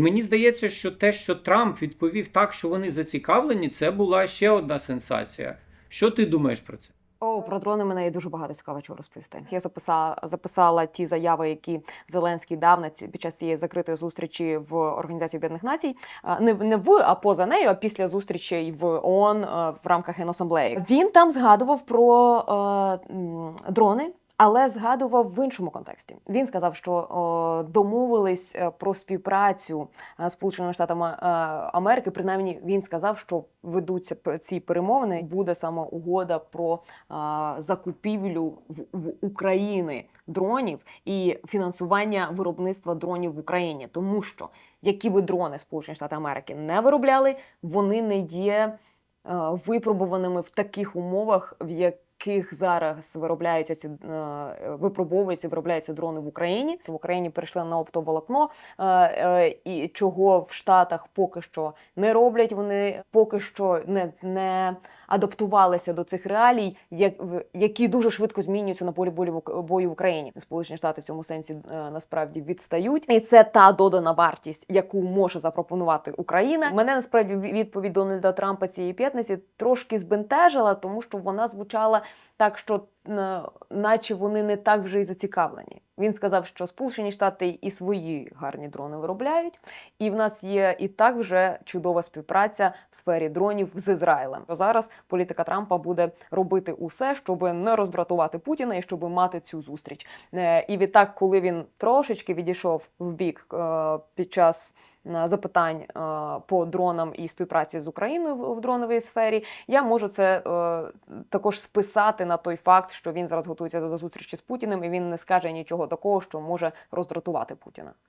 Мені здається, що те, що Трамп відповів так, що вони зацікавлені, це була ще одна сенсація. Що ти думаєш про це? О, про дрони мене є дуже багато цікаво чого розповісти. Я записала, записала ті заяви, які Зеленський дав на ці під час цієї закритої зустрічі в Організації Об'єднаних Націй. Не, не в, а поза нею, а після зустрічей в ООН е, в рамках Генасамблеї. Він там згадував про е, дрони. Але згадував в іншому контексті. Він сказав, що о, домовились е, про співпрацю е, Сполученими Штатами е, Америки. Принаймні, він сказав, що ведуться ці перемовини. Буде саме угода про закупівлю в, України дронів і фінансування виробництва дронів в Україні, тому що які би дрони Сполучені Штати Америки не виробляли, вони не є е, випробуваними в таких умовах, в яких зараз виробляються ці е, випробовуються, виробляються дрони в Україні. В Україні перейшли на оптоволокно, е, е, і чого в Штатах поки що не роблять. Вони поки що не, не адаптувалися до цих реалій, які дуже швидко змінюються на полі бою в- Україні. Сполучені Штати в цьому сенсі насправді відстають, і це та додана вартість, яку може запропонувати Україна. Мене насправді відповідь Дональда Трампа цієї п'ятниці трошки збентежила, тому що вона звучала так, що наче вони не так вже й зацікавлені. Він сказав, що Сполучені Штати і свої гарні дрони виробляють, і в нас є і так вже чудова співпраця в сфері дронів з Ізраїлем. То зараз політика Трампа буде робити усе, щоб не роздратувати Путіна і щоб мати цю зустріч. Е, І відтак, коли він трошечки відійшов в бік е, під час е, запитань по дронам і співпраці з Україною в дроновій сфері, я можу це також списати на той факт, що він зараз готується до зустрічі з Путіним, і він не скаже нічого такого, що може роздратувати Путіна.